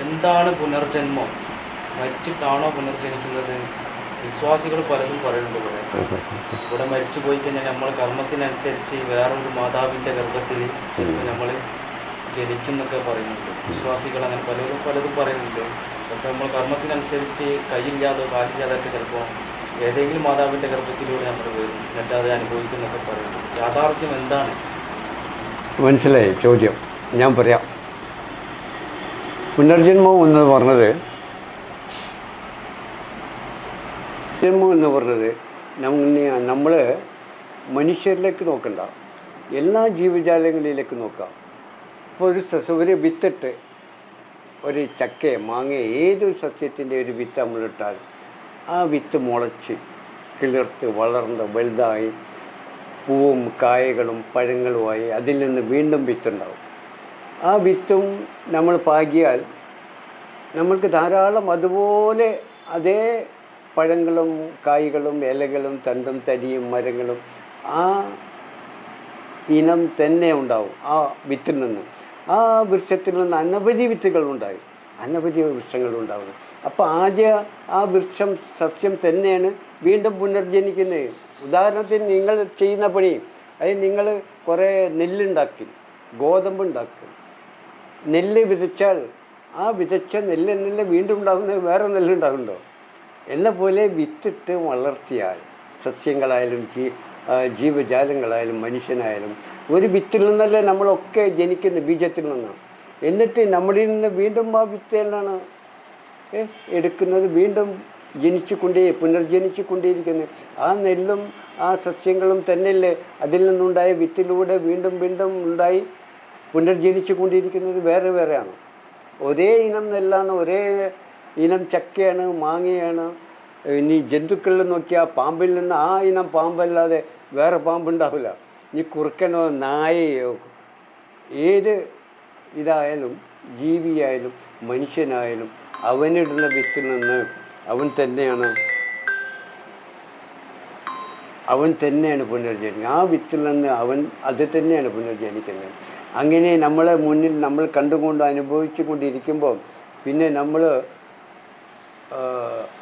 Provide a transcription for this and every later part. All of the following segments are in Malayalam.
എന്താണ് പുനർജന്മം? മരിച്ചിട്ടാണോ പുനർജനിക്കുന്നത്? വിശ്വാസികൾ പലതും പറയുന്നുണ്ട് ഇവിടെ. ഇവിടെ മരിച്ചു പോയി കഴിഞ്ഞാൽ നമ്മൾ കർമ്മത്തിനനുസരിച്ച് വേറൊരു മാതാവിന്റെ ഗർഭത്തിൽ ചിലപ്പോൾ നമ്മൾ ജനിക്കുന്നൊക്കെ പറയുന്നുണ്ട്. വിശ്വാസികൾ അങ്ങനെ പലരും പലതും പറയുന്നുണ്ട്. ചിലപ്പോൾ നമ്മൾ കർമ്മത്തിനനുസരിച്ച് കൈയില്ലാതെ കാലില്ലാതെ ഒക്കെ ചിലപ്പോൾ ഏതെങ്കിലും മാതാവിന്റെ ഗർഭത്തിലൂടെ നമ്മൾ വരും. എന്നിട്ട് അത് അനുഭവിക്കുന്നൊക്കെ പറയുന്നുണ്ട്. യാഥാർത്ഥ്യം എന്താണ്? മനസ്സിലായി. ചോദ്യം. ഞാൻ പറയാം. പുനർജന്മം എന്ന് പറഞ്ഞത് ജന്മം എന്ന് പറഞ്ഞത് നമ്മൾ മനുഷ്യരിലേക്ക് നോക്കണ്ട. എല്ലാ ജീവജാലങ്ങളിലേക്ക് നോക്കാം. ഇപ്പോൾ ഒരു സസ്യ ഒരു വിത്തിട്ട് ഒരു ചക്ക മാങ്ങ ഏതൊരു സസ്യത്തിന്റെ ഒരു വിത്ത് നമ്മളിട്ടാൽ ആ വിത്ത് മുളച്ച് കിളിർത്ത് വളർന്ന് വലുതായി പൂവും കായകളും പഴങ്ങളുമായി അതിൽ നിന്ന് വീണ്ടും വിത്തുണ്ടാവും. ആ വിത്തും നമ്മൾ പാകിയാൽ നമ്മൾക്ക് ധാരാളം അതുപോലെ അതേ പഴങ്ങളും കായ്കളും ഇലകളും തണ്ടും തടിയും മരങ്ങളും ആ ഇനം തന്നെ ഉണ്ടാവും ആ വിത്തിൽ നിന്ന്. ആ വൃക്ഷത്തിൽ നിന്ന് അനവധി വിത്തുകൾ ഉണ്ടായി. അനവധി വൃക്ഷങ്ങൾ ഉണ്ടാവുന്നു. അപ്പോൾ ആദ്യ ആ വൃക്ഷം സസ്യം തന്നെയാണ് വീണ്ടും പുനർജനിക്കുന്നത് ഉദാഹരണത്തിന് നിങ്ങൾ ചെയ്യുന്ന പണി അത് നിങ്ങൾ കുറേ നെല്ലുണ്ടാക്കി ഗോതമ്പ് ഉണ്ടാക്കി നെല്ല് വിതച്ചാൽ ആ വിതച്ച നെല്ല് നെല്ല് വീണ്ടും ഉണ്ടാകുന്ന വേറെ നെല്ലുണ്ടാകുന്നുണ്ടോ? എന്ന പോലെ വിത്തിട്ട് വളർത്തിയാൽ സസ്യങ്ങളായാലും ജീ ജീവജാലങ്ങളായാലും മനുഷ്യനായാലും ഒരു വിത്തിൽ നിന്നല്ലേ നമ്മളൊക്കെ ജനിക്കുന്ന ബീജത്തിൽ നിന്നാണ് എന്നിട്ട് നമ്മളിൽ നിന്ന് വീണ്ടും ആ വിത്തേലാണ് എടുക്കുന്നത് വീണ്ടും ജനിച്ചു കൊണ്ടേ പുനർജനിച്ചു കൊണ്ടേയിരിക്കുന്നത് ആ നെല്ലും ആ സസ്യങ്ങളും തന്നെയല്ലേ അതിൽ നിന്നുണ്ടായ വിത്തിലൂടെ വീണ്ടും വീണ്ടും ഉണ്ടായി പുനർജനിച്ചു കൊണ്ടിരിക്കുന്നത് വേറെ വേറെയാണ്. ഒരേ ഇനം നെല്ലാണ് ഒരേ ഇനം ചക്കയാണ് മാങ്ങയാണ്. ഇനി ജന്തുക്കളിൽ നോക്കിയാൽ പാമ്പിൽ നിന്ന് ആ ഇനം പാമ്പല്ലാതെ വേറെ പാമ്പുണ്ടാവില്ല. ഇനി കുറുക്കനോ നായയോ ഏത് ഇതായാലും ജീവിയായാലും മനുഷ്യനായാലും അവനിടുന്ന വിത്തിൽ നിന്ന് അവൻ തന്നെയാണ് അവൻ തന്നെയാണ് പുനർജനിക്കുന്നത്. ആ വിത്തിൽ നിന്ന് അവൻ അത് തന്നെയാണ് പുനർജനിക്കുന്നത്. അങ്ങനെ നമ്മളെ മുന്നിൽ നമ്മൾ കണ്ടുകൊണ്ട് അനുഭവിച്ചു കൊണ്ടിരിക്കുമ്പോൾ പിന്നെ നമ്മൾ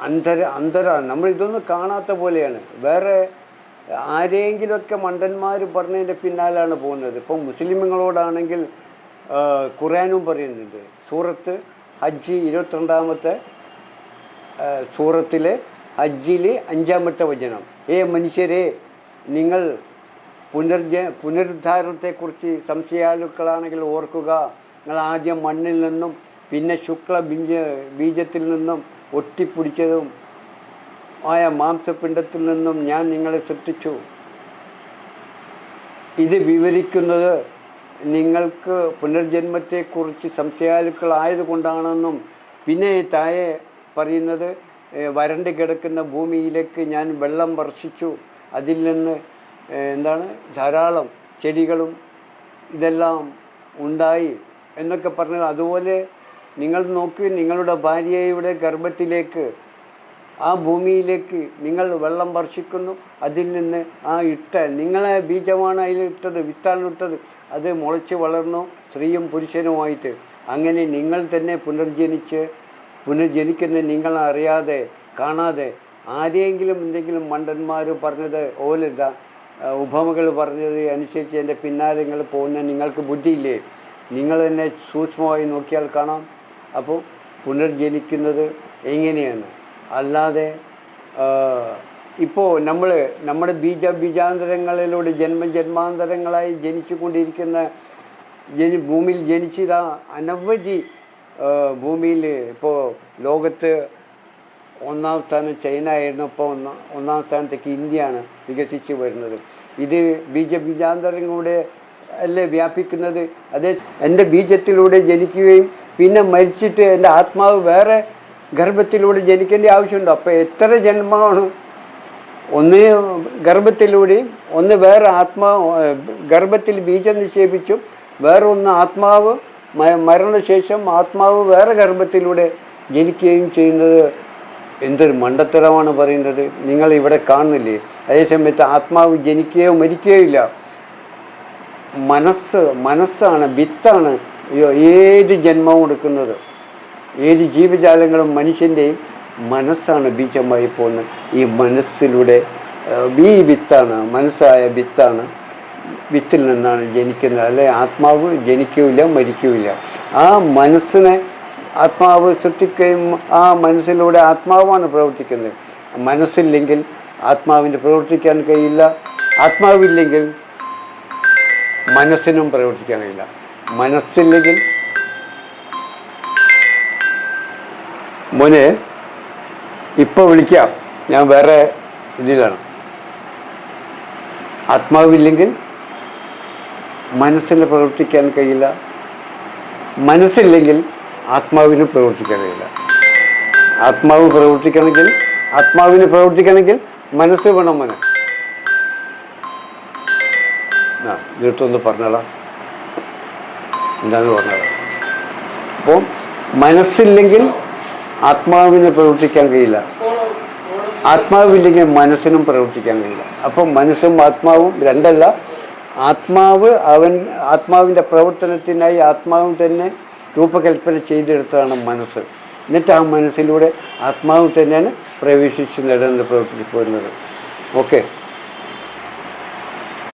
അന്തര അന്തര നമ്മൾ ഇതൊന്നും കാണാത്ത പോലെയാണ്. വേറെ ആരെങ്കിലുമൊക്കെ മണ്ടന്മാർ പറഞ്ഞതിന്റെ പിന്നാലാണ് പോകുന്നത്. ഇപ്പം മുസ്ലിമുകളോടാണെങ്കിൽ ഖുറാനും പറയുന്നുണ്ട്. സൂറത്ത് ഹജ്ജ് ഇരുപത്തിരണ്ടാമത്തെ സൂറത്തിലെ ഹജ്ജിലെ അഞ്ചാമത്തെ വചനം. ഏ മനുഷ്യരെ നിങ്ങൾ പുനർജ പുനരുദ്ധാരണത്തെക്കുറിച്ച് സംശയാലുക്കളാണെങ്കിൽ ഓർക്കുക. നിങ്ങൾ ആദ്യം മണ്ണിൽ നിന്നും പിന്നെ ശുക്ല ബീജ ബീജത്തിൽ നിന്നും ഒട്ടിപ്പിടിച്ചതും ആയ മാംസപിണ്ഡത്തിൽ നിന്നും ഞാൻ നിങ്ങളെ സൃഷ്ടിച്ചു. ഇത് വിവരിക്കുന്നത് നിങ്ങൾക്ക് പുനർജന്മത്തെക്കുറിച്ച് സംശയാലുക്കളായതുകൊണ്ടാണെന്നും പിന്നെ താഴെ പറയുന്നത് വരണ്ട് കിടക്കുന്ന ഭൂമിയിലേക്ക് ഞാൻ വെള്ളം വർഷിച്ചു. അതിൽ നിന്ന് എന്താണ് ധാരാളം ചെടികളും ഇതെല്ലാം ഉണ്ടായി എന്നൊക്കെ പറഞ്ഞ് അതുപോലെ നിങ്ങൾ നോക്കി നിങ്ങളുടെ ഭാര്യയുടെ ഗർഭത്തിലേക്ക് ആ ഭൂമിയിലേക്ക് നിങ്ങൾ വെള്ളം വർഷിക്കുന്നു. അതിൽ നിന്ന് ആ ഇട്ട നിങ്ങളെ ബീജമാണ് അതിൽ ഇട്ടത്. അത് മുളച്ച് വളർന്നു സ്ത്രീയും പുരുഷനുമായിട്ട്. അങ്ങനെ നിങ്ങൾ തന്നെ പുനർജനിച്ച് പുനർജനിക്കുന്ന നിങ്ങൾ അറിയാതെ കാണാതെ ആരെയെങ്കിലും എന്തെങ്കിലും മണ്ടന്മാർ പറഞ്ഞത് ഓലിത ഉപമകൾ പറഞ്ഞത് അനുസരിച്ച് എന്റെ പിന്നാലെ നിങ്ങൾ പോകുന്ന നിങ്ങൾക്ക് ബുദ്ധിയില്ലേ? നിങ്ങൾ തന്നെ സൂക്ഷ്മമായി നോക്കിയാൽ കാണാം. അപ്പോൾ പുനർജനിക്കുന്നത് എങ്ങനെയാണ്? അല്ലാതെ ഇപ്പോൾ നമ്മൾ നമ്മുടെ ബീജ ബീജാന്തരങ്ങളിലൂടെ ജന്മജന്മാന്തരങ്ങളായി ജനിച്ചു കൊണ്ടിരിക്കുന്ന ജനി ഭൂമിയിൽ ജനിച്ചതാ അനവധി ഭൂമിയിൽ ഇപ്പോൾ ലോകത്ത് ഒന്നാം സ്ഥാനം ചൈന ആയിരുന്നു ഇപ്പോൾ ഒന്നാം ഒന്നാം സ്ഥാനത്തേക്ക് ഇന്ത്യയാണ് വികസിച്ച് വരുന്നത്. ഇത് ബീജ കൂടെ അല്ലേ വ്യാപിക്കുന്നത്? അതേ എന്റെ ബീജത്തിലൂടെ ജനിക്കുകയും പിന്നെ മരിച്ചിട്ട് എന്റെ ആത്മാവ് വേറെ ഗർഭത്തിലൂടെ ജനിക്കേണ്ട ആവശ്യമുണ്ടോ. അപ്പോൾ എത്ര ജന്മമാണ്? ഒന്ന് ഗർഭത്തിലൂടെയും ഒന്ന് വേറെ ആത്മാവ് ഗർഭത്തിൽ ബീജം നിക്ഷേപിച്ചും വേറൊന്ന് ആത്മാവ് മരണശേഷം ആത്മാവ് വേറെ ഗർഭത്തിലൂടെ ജനിക്കുകയും ചെയ്യുന്നത് എന്തൊരു മണ്ടത്തരമാണ് പറയുന്നത്. നിങ്ങൾ ഇവിടെ കാണുന്നില്ലേ? അതേസമയത്ത് ആത്മാവ് ജനിക്കുകയോ മരിക്കുകയോ ഇല്ല. മനസ്സ് മനസ്സാണ് വിത്താണ് ഏത് ജന്മവും എടുക്കുന്നത്. ഏത് ജീവജാലങ്ങളും മനുഷ്യന്റെയും മനസ്സാണ് ബീജമായി പോകുന്നത്. ഈ മനസ്സിലൂടെ ഈ വിത്താണ് മനസ്സായ വിത്താണ് വിത്തിൽ നിന്നാണ് ജനിക്കുന്നത്. അല്ലെ ആത്മാവ് ജനിക്കൂല മരിക്കൂല. ആ മനസ്സിനെ ആത്മാവ് സൃഷ്ടിക്കുകയും ആ മനസ്സിലൂടെ ആത്മാവാണ് പ്രവർത്തിക്കുന്നത്. മനസ്സില്ലെങ്കിൽ ആത്മാവിന് പ്രവർത്തിക്കാൻ കഴിയില്ല. ആത്മാവില്ലെങ്കിൽ മനസ്സിനും പ്രവർത്തിക്കാൻ കഴിയില്ല. മനസ്സില്ലെങ്കിൽ മോനെ ഇപ്പോൾ വിളിക്കാം. ഞാൻ വേറെ ഇതിലാണ്. ആത്മാവില്ലെങ്കിൽ മനസ്സിന് പ്രവർത്തിക്കാൻ കഴിയില്ല. മനസ്സില്ലെങ്കിൽ ആത്മാവിന് പ്രവർത്തിക്കാൻ കഴിയില്ല. ആത്മാവ് പ്രവർത്തിക്കണമെങ്കിൽ ആത്മാവിന് പ്രവർത്തിക്കണമെങ്കിൽ മനസ്സ് വേണം മോനെ. ആ പറഞ്ഞോളാം എന്താന്ന് പറഞ്ഞോളാം അപ്പോൾ മനസ്സില്ലെങ്കിൽ ആത്മാവിന് പ്രവർത്തിക്കാൻ കഴിയില്ല. ആത്മാവില്ലെങ്കിൽ മനസ്സിനും പ്രവർത്തിക്കാൻ കഴിയില്ല. അപ്പം മനസ്സും ആത്മാവും രണ്ടല്ല. ആത്മാവ് അവൻ ആത്മാവിന്റെ പ്രവർത്തനത്തിനായി ആത്മാവ് തന്നെ രൂപകൽപ്പന ചെയ്തെടുത്തതാണ് മനസ്സ്. എന്നിട്ട് ആ മനസ്സിലൂടെ ആത്മാവ് തന്നെയാണ് പ്രവേശിച്ച് നടന്ന് പ്രവർത്തിച്ചു പോരുന്നത്. ഓക്കെ.